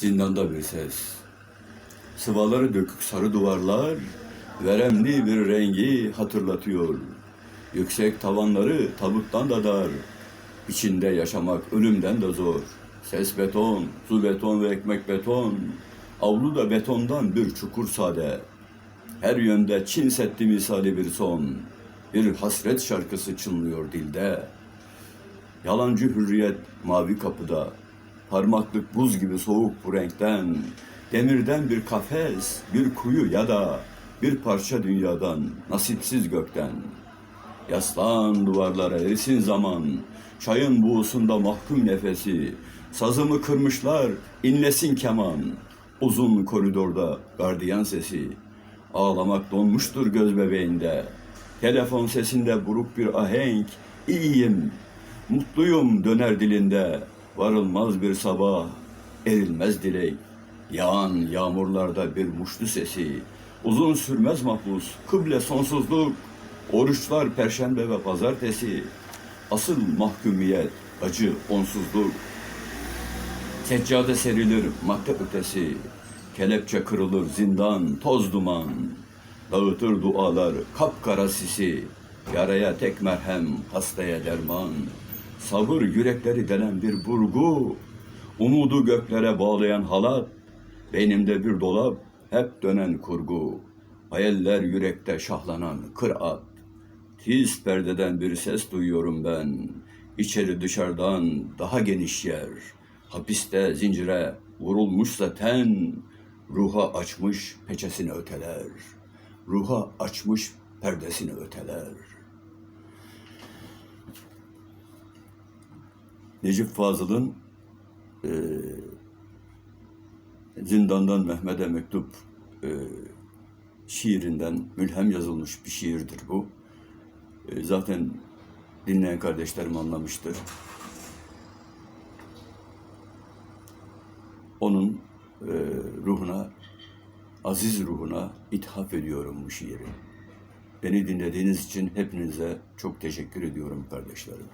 Zindanda bir ses. Sıvaları dökük sarı duvarlar, veremli bir rengi hatırlatıyor. Yüksek tavanları tabuttan da dar. İçinde yaşamak ölümden de zor. Ses beton, su beton ve ekmek beton. Avlu da betondan bir çukur sade. Her yönde Çin Seddi misali bir son. Bir hasret şarkısı çınlıyor dilde. Yalancı hürriyet mavi kapıda. Parmaklık buz gibi soğuk bu renkten. Demirden bir kafes, bir kuyu ya da bir parça dünyadan, nasipsiz gökten. Yaslan duvarlara erisin zaman, çayın buğusunda mahkum nefesi. Sazımı kırmışlar, inlesin keman. Uzun koridorda gardiyan sesi. Ağlamak donmuştur göz bebeğinde. Telefon sesinde buruk bir ahenk. İyiyim, mutluyum döner dilinde. Varılmaz bir sabah, erilmez dilek. Yağan yağmurlarda bir muştu sesi. Uzun sürmez mahpus, kıble sonsuzluk. Oruçlar perşembe ve pazartesi. Asıl mahkumiyet, acı, onsuzluk. Seccade serilir madde ötesi. Kelepçe kırılır zindan, toz duman. Dağıtır dualar kapkara sisi. Yaraya tek merhem, hastaya derman. Sabır yürekleri delen bir burgu. Umudu göklere bağlayan halat. Beynimde bir dolap, hep dönen kurgu. Hayaller yürekte şahlanan kıraat. Tiz perdeden bir ses duyuyorum ben. İçeri dışarıdan daha geniş yer. Hapiste zincire vurulmuşsa ten, ruha açmış peçesini öteler. Ruha açmış perdesini öteler. Necip Fazıl'ın eee, Zindandan Mehmet'e mektup eee, şiirinden mülhem yazılmış bir şiirdir bu. E, zaten dinleyen kardeşlerim anlamıştır. Onun e, ruhuna, aziz ruhuna ithaf ediyorum bu şiiri. Beni dinlediğiniz için hepinize çok teşekkür ediyorum kardeşlerim.